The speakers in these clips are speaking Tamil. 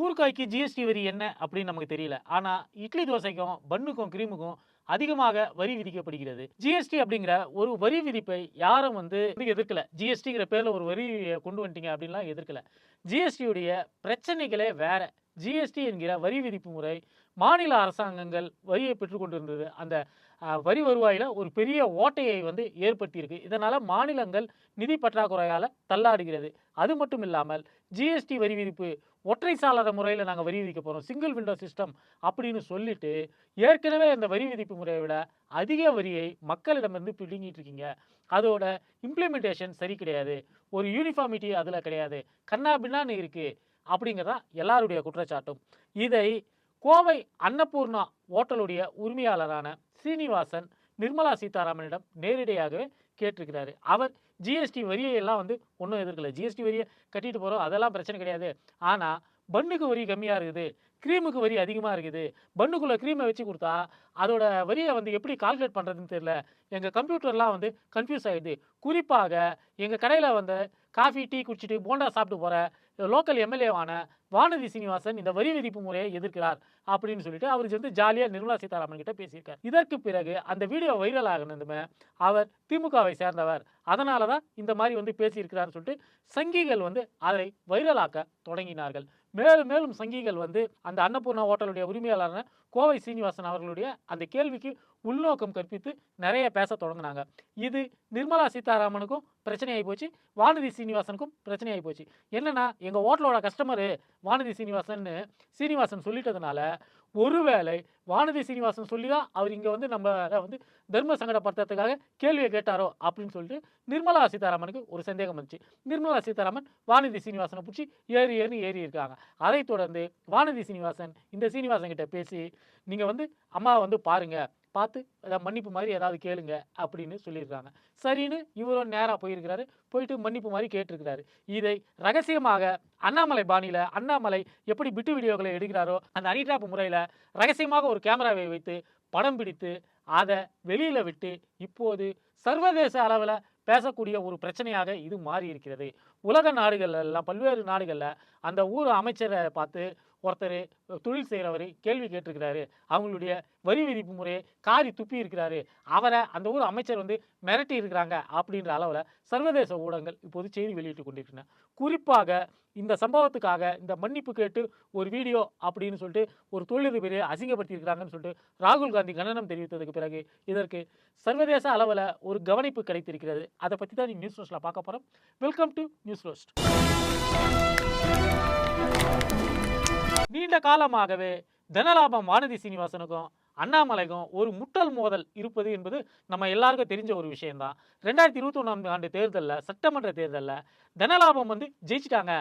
ஊறுகாய்க்கு ஜிஎஸ்டி வரி என்ன அப்படின்னு நமக்கு தெரியல. ஆனால் இட்லி தோசைக்கும் பன்னுக்கும் கிரீமுக்கும் அதிகமாக வரி விதிக்கப்படுகிறது. ஜிஎஸ்டி அப்படிங்கிற ஒரு வரி விதிப்பை யாரும் வந்து எதிர்க்கல. ஜிஎஸ்டிங்கிற பேரில் ஒரு வரி கொண்டு வந்துட்டீங்க அப்படின்லாம் எதிர்க்கல. ஜிஎஸ்டியுடைய பிரச்சனைகளே வேற. ஜிஎஸ்டி என்கிற வரி விதிப்பு முறை மாநில அரசாங்கங்கள் வரியை பெற்றுக்கொண்டிருந்தது அந்த வரி வருவாயில் ஒரு பெரிய ஓட்டையை வந்து ஏற்படுத்தியிருக்கு. இதனால் மாநிலங்கள் நிதி பற்றாக்குறையால் தள்ளாடுகிறது. அது மட்டும் இல்லாமல் ஜிஎஸ்டி வரி விதிப்பு ஒற்றை சாளர முறையில் நாங்கள் வரி விதிக்க போகிறோம் சிங்கிள் விண்டோ சிஸ்டம் அப்படின்னு சொல்லிட்டு ஏற்கனவே இந்த வரி விதிப்பு முறையை விட அதிக வரியை மக்களிடமிருந்து பிடுங்கிட்டு இருக்கீங்க. அதோட இம்ப்ளிமெண்டேஷன் சரி கிடையாது. ஒரு யூனிஃபார்மிட்டி அதில் கிடையாது. கண்ணா பின்னான்னு இருக்குது அப்படிங்கிறதா எல்லாருடைய குற்றச்சாட்டும். இதை கோவை அன்னபூர்ணா ஓட்டலுடைய உரிமையாளரான சீனிவாசன் நிர்மலா சீதாராமனிடம் நேரடியாகவே கேட்டிருக்கிறாரு. அவர் ஜிஎஸ்டி வரியை எல்லாம் வந்து ஒன்றும் எதிர்க்கல. ஜிஎஸ்டி வரியை கட்டிட்டு போகிறோம் அதெல்லாம் பிரச்சனை கிடையாது. ஆனால் பன்னுக்கு வரி கம்மியாக இருக்குது. க்ரீமுக்கு வரி அதிகமாக இருக்குது. பன்னுக்குள்ளே க்ரீமை வச்சு கொடுத்தா அதோட வரியை வந்து எப்படி கால்குலேட் பண்ணுறதுன்னு தெரியல. எங்கள் கம்ப்யூட்டர்லாம் வந்து கன்ஃபியூஸ் ஆகிடுது குறிப்பாக எங்கள் கடையில் வந்து காஃபி டீ குடிச்சிட்டு போண்டா சாப்பிட்டு போகிற லோக்கல் எம்எல்ஏவான வானதி சீனிவாசன் இந்த வரி விதிப்பு முறையை எதிர்க்கிறார் அப்படின்னு சொல்லிட்டு அவர் வந்து ஜாலியாக நிர்மலா சீதாராமன் கிட்ட பேசியிருக்கார். இதற்கு பிறகு அந்த வீடியோ வைரல் ஆகினதுமே அவர் திமுகவை சேர்ந்தவர். அதனால தான் இந்த மாதிரி வந்து பேசியிருக்கிறார்னு சொல்லிட்டு சங்கிகள் வந்து அதை வைரலாக்க தொடங்கினார்கள். மேலும் மேலும் சங்கிகள் வந்து அந்த அன்னபூர்ணா ஹோட்டலுடைய உரிமையாளரான கோவை சீனிவாசன் அவர்களுடைய அந்த கேள்விக்கு உள்நோக்கம் கற்பித்து நிறைய பேச தொடங்கினாங்க. இது நிர்மலா சீதாராமனுக்கும் பிரச்சனையாகி போச்சு வானதி சீனிவாசனுக்கும் பிரச்சனையாகி போச்சு. என்னென்னா எங்கள் ஹோட்டலோட கஸ்டமரு வானதி சீனிவாசன் சீனிவாசன் சொல்லிட்டதுனால ஒருவேளை வானதி சீனிவாசன் சொல்லி தான் அவர் இங்கே வந்து நம்ம வந்து தர்ம சங்கடப்படுத்துறதுக்காக கேள்வியை கேட்டாரோ அப்படின்னு சொல்லிட்டு நிர்மலா சீதாராமனுக்கு ஒரு சந்தேகம் வந்துச்சு. நிர்மலா சீதாராமன் வானதி சீனிவாசனை பிடிச்சி ஏறி ஏறி ஏறி இருக்காங்க. அதைத் தொடர்ந்து வானதி சீனிவாசன் இந்த சீனிவாசன் கிட்ட பேசி நீங்கள் வந்து அம்மாவை வந்து பாருங்க. பார்த்து ஏதாவது மன்னிப்பு மாதிரி ஏதாவது கேளுங்க அப்படின்னு சொல்லியிருக்காங்க சரின்னு இவரும் நேராக போயிருக்கிறாரு. போயிட்டு மன்னிப்பு மாதிரி கேட்டிருக்கிறாரு. இதை ரகசியமாக அண்ணாமலை பாணியில் அண்ணாமலை எப்படி பிட்டு வீடியோக்களை எடுக்கிறாரோ அந்த அனிட்ராப் முறையில் ரகசியமாக ஒரு கேமராவை வைத்து படம் பிடித்து அதை வெளியில் விட்டு இப்போது சர்வதேச அளவில் பேசக்கூடிய ஒரு பிரச்சனையாக இது மாறி இருக்கிறது உலக நாடுகள் எல்லாம் பல்வேறு நாடுகளில் அந்த ஊர் அமைச்சரை பார்த்து ஒருத்தர் தொழில் செய்கிறவர் கேள்வி கேட்டிருக்கிறாரு. அவங்களுடைய வரி விதிப்பு முறையை காரி துப்பி இருக்கிறாரு. அவரை அந்த ஊர் அமைச்சர் வந்து மிரட்டி இருக்கிறாங்க அப்படின்ற அளவில் சர்வதேச ஊடகங்கள் இப்போது செய்தி வெளியிட்டு கொண்டிருக்கின்றன. குறிப்பாக இந்த சம்பவத்துக்காக இந்த மன்னிப்பு கேட்டு ஒரு வீடியோ அப்படின்னு சொல்லிட்டு ஒரு தொழிலதிபரை அசிங்கப்படுத்தியிருக்கிறாங்கன்னு சொல்லிட்டு ராகுல் காந்தி கண்டனம் தெரிவித்ததுக்கு பிறகு இதற்கு சர்வதேச அளவில் ஒரு கவனிப்பு கிடைத்திருக்கிறது. அதை பற்றி தான் நீ நியூஸ் ரோஸ்ட்டில் பார்க்க போகிறோம் வெல்கம் டு நியூஸ் ரோஸ்ட் நீண்ட காலமாகவே தனலாபம் வானதி சீனிவாசனுக்கும் அண்ணாமலைக்கும் ஒரு முட்டல் மோதல் இருப்பது என்பது நம்ம எல்லாருக்கும் தெரிஞ்ச ஒரு விஷயம்தான். ரெண்டாயிரத்தி இருபத்தி ஒன்றாம் ஆண்டு தேர்தலில் சட்டமன்ற தேர்தலில் தனலாபம் வந்து ஜெயிச்சிட்டாங்க.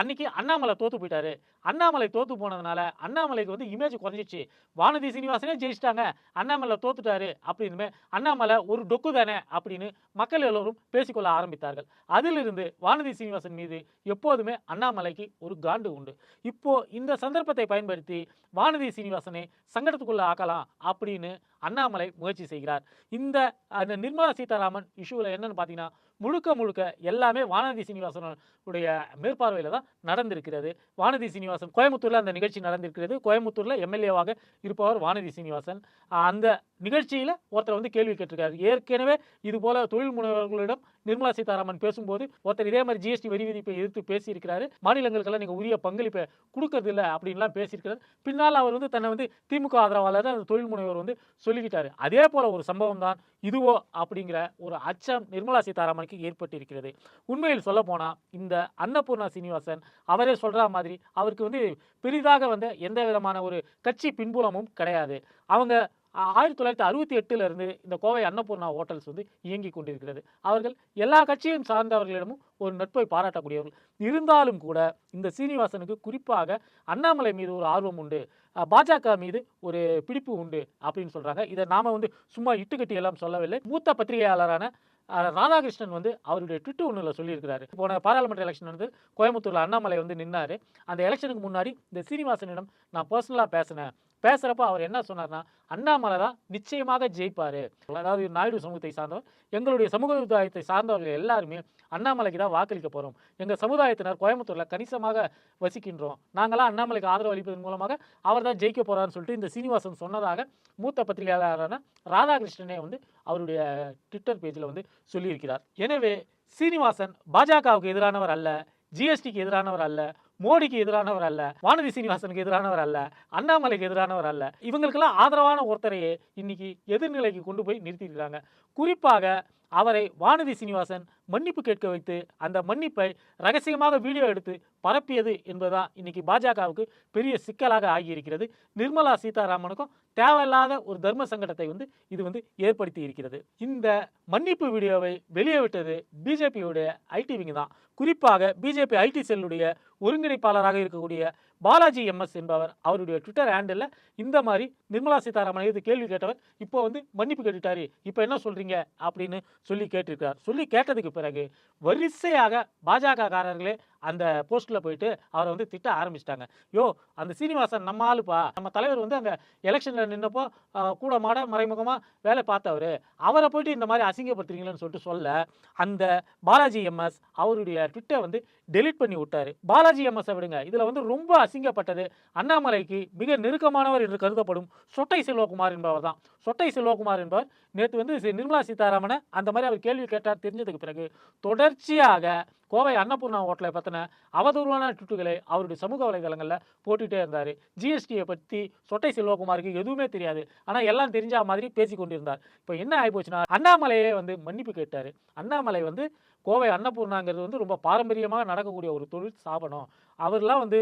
அன்னைக்கு அண்ணாமலை தோத்து போயிட்டாரு. அண்ணாமலை தோத்து போனதுனால அண்ணாமலைக்கு வந்து இமேஜ் குறைஞ்சிச்சு வானதி சீனிவாசனே ஜெயிச்சிட்டாங்க. அண்ணாமலை தோத்துட்டாரு அப்படின்னு அண்ணாமலை ஒரு டொக்கு தானே அப்படின்னு மக்கள் எல்லோரும் பேசிக்கொள்ள ஆரம்பித்தார்கள். அதிலிருந்து வானதி சீனிவாசன் மீது எப்போதுமே அண்ணாமலைக்கு ஒரு காண்டு உண்டு. இப்போ இந்த சந்தர்ப்பத்தை பயன்படுத்தி வானதி சீனிவாசனை சங்கடத்துக்குள்ள ஆக்கலாம் அப்படின்னு அண்ணாமலை முயற்சி செய்கிறார். இந்த அந்த நிர்மலா சீதாராமன் இஷ்யூவில் என்னன்னு பார்த்தீங்கன்னா முழுக்க முழுக்க எல்லாமே வானதி சீனிவாசனுடைய மேற்பார்வையில் தான் நடந்திருக்கிறது. வானதி சீனிவாசன் கோயம்புத்தூரில் அந்த நிகழ்ச்சி நடந்திருக்கிறது. கோயம்புத்தூரில் எம்எல்ஏவாக இருப்பவர் வானதி சீனிவாசன். அந்த நிகழ்ச்சியில் ஒருத்தர் வந்து கேள்வி கேட்டிருக்காரு. ஏற்கனவே இது போல தொழில் முனைவர்களிடம் நிர்மலா சீதாராமன் பேசும்போது ஒருத்தர் இதே மாதிரி ஜிஎஸ்டி வரி விதிப்பை எதிர்த்து பேசியிருக்கிறாரு. மாநிலங்களுக்கெல்லாம் நீங்கள் உரிய பங்களிப்பை கொடுக்கறது இல்லை அப்படின்லாம் பேசியிருக்கிறார். பின்னால் அவர் வந்து தன்னை வந்து திமுக ஆதரவாளர் அந்த தொழில் முனைவர் வந்து சொல்லிக்கிட்டாரு. அதே போல ஒரு சம்பவம் தான் இதுவோ அப்படிங்கிற ஒரு அச்சம் நிர்மலா சீதாராமனுக்கு ஏற்பட்டிருக்கிறது. உண்மையில் சொல்ல போனால் இந்த அன்னபூர்ணா சீனிவாசன் அவரே சொல்கிற மாதிரி அவருக்கு வந்து பெரிதாக வந்து எந்த விதமான ஒரு கட்சி பின்புலமும் கிடையாது. அவங்க ஆயிரத்தி தொள்ளாயிரத்தி அறுபத்தி எட்டிலிருந்து இந்த கோவை அன்னபூர்ணா ஹோட்டல்ஸ் வந்து இயங்கி கொண்டிருக்கிறது. அவர்கள் எல்லா கட்சியும் சார்ந்தவர்களிடமும் ஒரு நட்பை பாராட்டக்கூடியவர்கள். இருந்தாலும் கூட இந்த சீனிவாசனுக்கு குறிப்பாக அண்ணாமலை மீது ஒரு ஆர்வம் உண்டு. பாஜக மீது ஒரு பிடிப்பு உண்டு அப்படின்னு சொல்கிறாங்க இதை நாம் வந்து சும்மா இட்டுக்கட்டி எல்லாம் சொல்லவில்லை. மூத்த பத்திரிகையாளரான ராதாகிருஷ்ணன் வந்து அவருடைய ட்விட்டர் ஒன்றில் சொல்லியிருக்கிறாரு. போன பாராளுமன்ற எலெக்ஷன் வந்து கோயம்புத்தூரில் அண்ணாமலை வந்து நின்னார். அந்த எலெக்ஷனுக்கு முன்னாடி இந்த சீனிவாசனிடம் நான் பர்சனலாக பேசினேன். பேசுகிறப்ப அவர் என்ன சொன்னார்னா அண்ணாமலை தான் நிச்சயமாக ஜெயிப்பார். அதாவது நாயுடு சமூகத்தை சார்ந்தவர். எங்களுடைய சமூகத்தை சார்ந்தவர்கள் எல்லாருமே அண்ணாமலைக்கு தான் வாக்களிக்க போகிறோம் எங்கள் சமுதாயத்தினர் கோயம்புத்தூரில் கணிசமாக வசிக்கின்றோம். நாங்களாம் அண்ணாமலைக்கு ஆதரவு அளிப்பதன் மூலமாக அவர் தான் ஜெயிக்க போகிறான்னு சொல்லிட்டு இந்த சீனிவாசன் சொன்னதாக மூத்த பத்திரிகையாளரான ராதாகிருஷ்ணனே வந்து அவருடைய ட்விட்டர் பேஜில் வந்து சொல்லியிருக்கிறார். எனவே சீனிவாசன் பாஜகவுக்கு எதிரானவர் அல்ல ஜிஎஸ்டிக்கு எதிரானவர் அல்ல மோடிக்கு எதிரானவர் அல்ல வானதி சீனிவாசனுக்கு எதிரானவர் அல்ல அண்ணாமலைக்கு எதிரானவர் அல்ல. இவங்களுக்கெல்லாம் ஆதரவான ஒருத்தரையே இன்னைக்கு எதிர்நிலைக்கு கொண்டு போய் நிறுத்தியிருக்கிறாங்க. குறிப்பாக அவரை வானதி சீனிவாசன் மன்னிப்பு கேட்க வைத்து அந்த மன்னிப்பை ரகசியமாக வீடியோ எடுத்து பரப்பியது என்பதுதான் இன்னைக்கு பாஜகவுக்கு பெரிய சிக்கலாக ஆகியிருக்கிறது. நிர்மலா சீதாராமனுக்கும் தேவையில்லாத ஒரு தர்ம சங்கடத்தை வந்து இது வந்து ஏற்படுத்தி இருக்கிறது. இந்த மன்னிப்பு வீடியோவை வெளியே விட்டது பிஜேபியுடைய ஐடி விங் தான். குறிப்பாக பிஜேபி ஐடி செல்லுடைய ஒருங்கிணைப்பாளராக இருக்கக்கூடிய பாலாஜி எம்எஸ் என்பவர் அவருடைய ட்விட்டர் ஹேண்டில் இந்த மாதிரி நிர்மலா சீதாராமன் இது கேள்வி கேட்டவர் இப்போ வந்து மன்னிப்பு கேட்டுட்டாரு. இப்போ என்ன சொல்கிறீங்க அப்படின்னு சொல்லி கேட்டிருக்கிறார். சொல்லி கேட்டதுக்கு பிறகு வரிசையாக பாஜக காரர்களே அந்த போஸ்ட்டில் போயிட்டு அவரை வந்து திட்ட ஆரம்பிச்சிட்டாங்க. யோ அந்த சீனிவாசன் நம்ம ஆளுப்பா. நம்ம தலைவர் வந்து அங்கே எலெக்ஷனில் நின்னப்போ கூட மாட மறைமுகமாக வேலை பார்த்தவர். அவரை போயிட்டு இந்த மாதிரி அசிங்கப்படுத்துறீங்களேன்னு சொல்லிட்டு சொல்ல அந்த பாலாஜி எம்எஸ் அவருடைய ட்விட்டை வந்து டெலீட் பண்ணி விட்டார். பாலாஜி எம்எஸ்ஸை விடுங்க. இதில் வந்து ரொம்ப அசிங்கப்பட்டது. அண்ணாமலைக்கு மிக நெருக்கமானவர் என்று கருதப்படும் சொட்டை செல்வகுமார் என்பவர் தான். சொட்டை செல்வகுமார் என்பவர் நேற்று வந்து நிர்மலா சீதாராமனை அந்த மாதிரி அவர் கேள்வி கேட்டார் தெரிஞ்சதுக்கு பிறகு. தொடர்ச்சியாக கோவை அன்னபூர்ணா ஹோட்டலை பற்றின அவதூறான ட்விட்டுகளை அவருடைய சமூக வலைதளங்களில் போட்டுகிட்டே இருந்தார். ஜிஎஸ்டியை பற்றி சொட்டை செல்வகுமாருக்கு எதுவுமே தெரியாது. ஆனால் எல்லாம் தெரிஞ்ச மாதிரி பேசி கொண்டிருந்தார். இப்போ என்ன ஆகிப்போச்சுன்னா அண்ணாமலையே வந்து மன்னிப்பு கேட்டார். அண்ணாமலை வந்து கோவை அன்னபூர்ணாங்கிறது வந்து ரொம்ப பாரம்பரியமாக நடக்கக்கூடிய ஒரு தொழில் ஸ்தாபனம். அவர்லாம் வந்து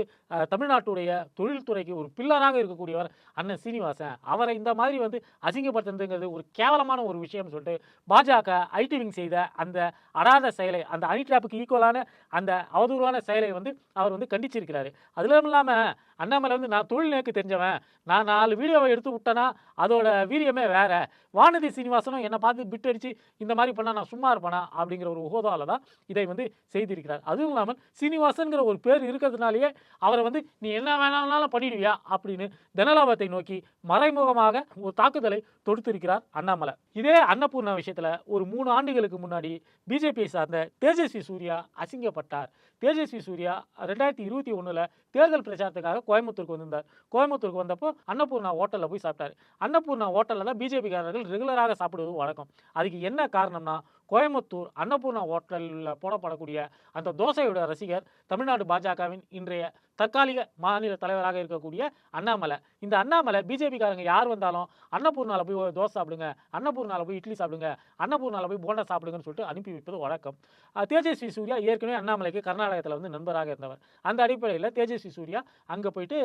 தமிழ்நாட்டுடைய தொழில்துறைக்கு ஒரு பில்லராக இருக்கக்கூடியவர் அண்ணன் சீனிவாசன். அவரை இந்த மாதிரி வந்து அசிங்கப்படுத்துறதுங்கிறது ஒரு கேவலமான ஒரு விஷயம்னு சொல்லிட்டு பாஜக ஐடி விங் செய்த அந்த அடாத செயலை அந்த அணி டிராப்புக்கு ஈக்குவலான அந்த அவதூறான செயலை வந்து அவர் வந்து கண்டிச்சிருக்கிறாரு. அதுவும் இல்லாமல் அண்ணாமலை வந்து நான் தொழில் நேக்கு தெரிஞ்சவன். நான் நாலு வீடியோவை எடுத்து விட்டேன்னா அதோட வீரியமே வேற. வானதி சீனிவாசனும் என்னை பார்த்து பிட் அடித்து இந்த மாதிரி பண்ணா நான் சும்மா இருப்பேனா அப்படிங்கிற ஒரு உகோதாவில் தான் இதை வந்து செய்திருக்கிறார். அதுவும் இல்லாமல் சீனிவாசனுங்கிற ஒரு பேர் இருக்கிறதுனாலேயே அவரை வந்து நீ என்ன வேணாலும் பண்ணிடுவியா? அப்படின்னு தனலாபத்தை நோக்கி மறைமுகமாக ஒரு தாக்குதலை தொடுத்திருக்கிறார் அண்ணாமலை. இதே அன்னபூர்ணா விஷயத்தில் ஒரு மூணு ஆண்டுகளுக்கு முன்னாடி பிஜேபியை சார்ந்த தேஜஸ்வி சூர்யா அசிங்கப்பட்டார். தேஜஸ்வி சூர்யா ரெண்டாயிரத்தி இருபத்தி ஒன்றில் தேர்தல் பிரச்சாரத்துக்காக கோயம்புத்தூருக்கு வந்திருந்தார். கோயம்புத்தூருக்கு வந்தப்போ அன்னபூர்ணா ஹோட்டலில் போய் சாப்பிட்டாரு. அன்னபூர்ணா ஹோட்டலில் தான் பிஜேபிக்காரர்கள் ரெகுலராக சாப்பிடுவது வழக்கம். அதுக்கு என்ன காரணம்னா கோயம்புத்தூர் அன்னபூர்ணா ஹோட்டலில் போடப்படக்கூடிய அந்த தோசையோட ரசிகர் தமிழ்நாடு பாஜகவின் இன்றைய தற்காலிக மாநில தலைவராக இருக்கக்கூடிய அண்ணாமலை. இந்த அண்ணாமலை பிஜேபிக்காரங்க யார் வந்தாலும் அன்னபூர்ணாவில் போய் தோசை சாப்பிடுங்க அன்னபூர்ணாவில் போய் இட்லி சாப்பிடுங்க அன்னபூர்ணாவில் போய் போண்டா சாப்பிடுங்கன்னு சொல்லிட்டு அனுப்பி வைப்பது வழக்கம். தேஜஸ்வி சூர்யா ஏற்கனவே அண்ணாமலைக்கு கர்நாடகத்தில் வந்து நண்பராக இருந்தவர். அந்த அடிப்படையில் தேஜஸ்வி சூர்யா அங்கே போயிட்டு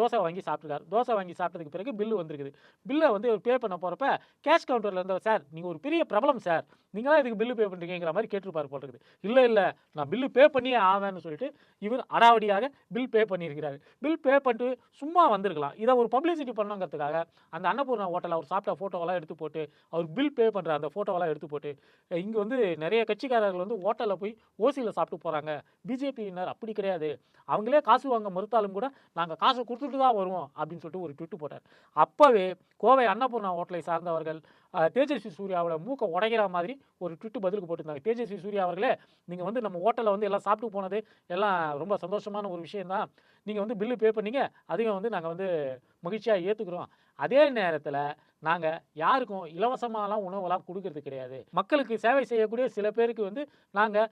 தோசை வாங்கி சாப்பிட்டுருக்காரு தோசை வாங்கி சாப்பிட்டதுக்கு பிறகு பில்லு வந்திருக்குது. பில்லை வந்து பே பண்ண போகிறப்ப கேஷ் கவுண்டரில் இருந்தவர் சார் நீங்கள் ஒரு பெரிய பிரபலம் சார். நீங்களாம் இதுக்கு பில்லு பே பண்ணுறீங்கிற மாதிரி கேட்டிருப்பார் போல் இருக்குது. இல்லை இல்லை நான் பில்லு பே பண்ணியே ஆவேன்னு சொல்லிட்டு இவர் அடாவடியாக பில் பே பண்ணியிருக்கிறாரு. பில் பே பண்ணிட்டு சும்மா வந்திருக்கலாம். இதை ஒரு பப்ளிசிட்டி பண்ணணுங்கிறதுக்காக அந்த அன்னபூர்ணா ஹோட்டலில் அவர் சாப்பிட்ட ஃபோட்டோவெல்லாம் எடுத்து போட்டு அவர் பில் பே பண்ணுற அந்த ஃபோட்டோவெல்லாம் எடுத்து போட்டு இங்கே வந்து நிறைய கட்சிக்காரர்கள் வந்து ஹோட்டலில் போய் ஓசியில் சாப்பிட்டு போகிறாங்க பிஜேபியினர் அப்படி கிடையாது. அவங்களே காசு வாங்க மறுத்தாலும் கூட நாங்கள் காசை கொடுத்துட்டு தான் வருவோம் அப்படின்னு சொல்லிட்டு ஒரு ட்விட்டு போட்டார். அப்போவே கோவை அன்னபூர்ணா ஹோட்டலை சார்ந்தவர்கள் தேஜஸ்வி சூர்யாவோட மூக்கை உடைக்கிற மாதிரி ஒரு ட்விட்டு பதிலுக்கு போட்டிருந்தாங்க. தேஜஸ்வி சூர்யா அவர்களே நீங்கள் வந்து நம்ம ஹோட்டலில் வந்து எல்லாம் சாப்பிட்டு போனது எல்லாம் ரொம்ப சந்தோஷமான ஒரு விஷயந்தான் நீங்கள் வந்து பில்லு பே பண்ணீங்க அதையும் வந்து நாங்கள் வந்து மகிழ்ச்சியாக ஏற்றுக்குறோம் அதே நேரத்தில் நாங்கள் யாருக்கும் இலவசமாலாம் உணவெல்லாம் கொடுக்கறது கிடையாது. மக்களுக்கு சேவை செய்யக்கூடிய சில பேருக்கு வந்து நாங்கள்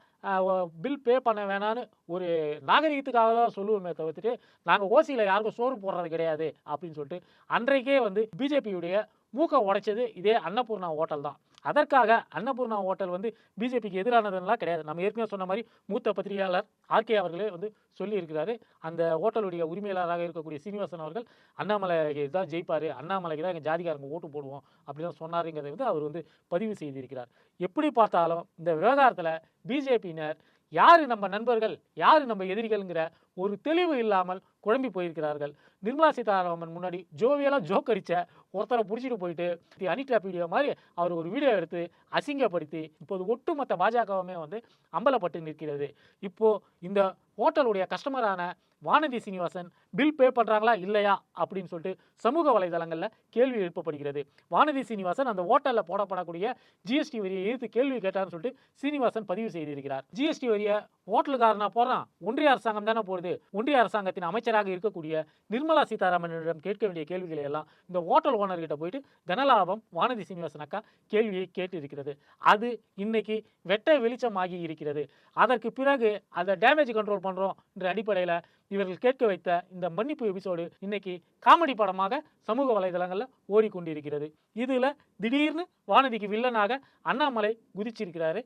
பில் பே பண்ண வேணான்னு ஒரு நாகரிகத்துக்காக தான் சொல்லுவோமே தவிர்த்துட்டு நாங்கள் ஓசியில் யாருக்கும் சோறு போடுறது கிடையாது அப்படின்னு சொல்லிட்டு அன்றைக்கே வந்து பிஜேபியுடைய மூக்கை உடைச்சது இதே அன்னபூர்ணா ஹோட்டல் தான். அதற்காக அன்னபூர்ணா ஹோட்டல் வந்து பிஜேபிக்கு எதிரானதுலாம் கிடையாது. நம்ம ஏற்கனவே சொன்ன மாதிரி மூத்த பத்திரிகையாளர் ஆர்கே அவர்களே வந்து சொல்லியிருக்கிறாரு. அந்த ஹோட்டலுடைய உரிமையாளராக இருக்கக்கூடிய சீனிவாசன் அவர்கள் அண்ணாமலைக்கு தான் ஜெயிப்பார் அண்ணாமலைக்கு தான் எங்கள் ஜாதிகாரங்க ஓட்டு போடுவோம் அப்படி தான் வந்து அவர் வந்து பதிவு செய்திருக்கிறார். எப்படி பார்த்தாலும் இந்த விவகாரத்தில் பிஜேபியினர் யார் நம்ம நண்பர்கள் யார் நம்ம எதிரிகள்ங்கிற ஒரு தெளிவு இல்லாமல் குழம்பி போயிருக்கிறார்கள். நிர்மலா சீதாராமன் முன்னாடி ஜோவியெல்லாம் ஜோக் அடிச்ச ஒருத்தரை பிடிச்சிட்டு போயிட்டு தி அனி டிராப் வீடியோ மாதிரி அவர் ஒரு வீடியோ எடுத்து அசிங்கப்படுத்தி இப்போது ஒட்டுமொத்த பாஜகவுமே வந்து அம்பலப்பட்டு நிற்கிறது. இப்போ இந்த ஹோட்டலுடைய கஸ்டமரான வானதி சீனிவாசன் பில் பே பண்ணுறாங்களா இல்லையா? அப்படின்னு சொல்லிட்டு சமூக வலைதளங்களில் கேள்வி எழுப்பப்படுகிறது. வானதி சீனிவாசன் அந்த ஹோட்டலில் போடப்படக்கூடிய ஜிஎஸ்டி வரியை எதிர்த்து கேள்வி கேட்டார்னு சொல்லிட்டு சீனிவாசன் பதிவு செய்திருக்கிறார். ஜிஎஸ்டி வரியை ஹோட்டலுக்காரனா போடுறான்? ஒன்றிய அரசாங்கம் தானே போடுது. ஒன்றிய அரசாங்கத்தின் அமைச்சராக இருக்கக்கூடிய நிர்மலா சீதாராமனிடம் கேட்க வேண்டிய கேள்விகளை எல்லாம் இந்த ஹோட்டல் ஓனர்கிட்ட போயிட்டு தனலாபம் வானதி சீனிவாசன் அக்கா கேள்வியை கேட்டு இருக்கிறது. அது இன்னைக்கு வெட்ட வெளிச்சமாகி இருக்கிறது. அதற்கு பிறகு அதை டேமேஜ் கண்ட்ரோல் பண்ணுறோம் என்ற அடிப்படையில் இவர்கள் கேட்க வைத்த இந்த மன்னிப்பு எபிசோடு இன்னைக்கு காமெடி படமாக சமூக வலைதளங்களில் ஓடிக்கொண்டிருக்கிறது. இதில் திடீர்னு வானதிக்கு வில்லனாக அண்ணாமலை குதிச்சிருக்கிறாரு.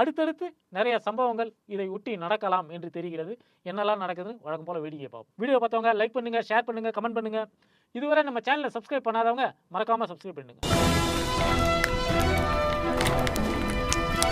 அடுத்தடுத்து நிறைய சம்பவங்கள் இதை ஒட்டி நடக்கலாம் என்று தெரிகிறது. என்னெல்லாம் நடக்குது வழக்கம் போல வேடிக்கை பார்ப்போம். வீடியோ பார்த்தவங்க லைக் பண்ணுங்க ஷேர் பண்ணுங்க கமெண்ட் பண்ணுங்க. இதுவரை நம்ம சேனலை சப்ஸ்கிரைப் பண்ணாதவங்க மறக்காம சப்ஸ்கிரைப் பண்ணுங்க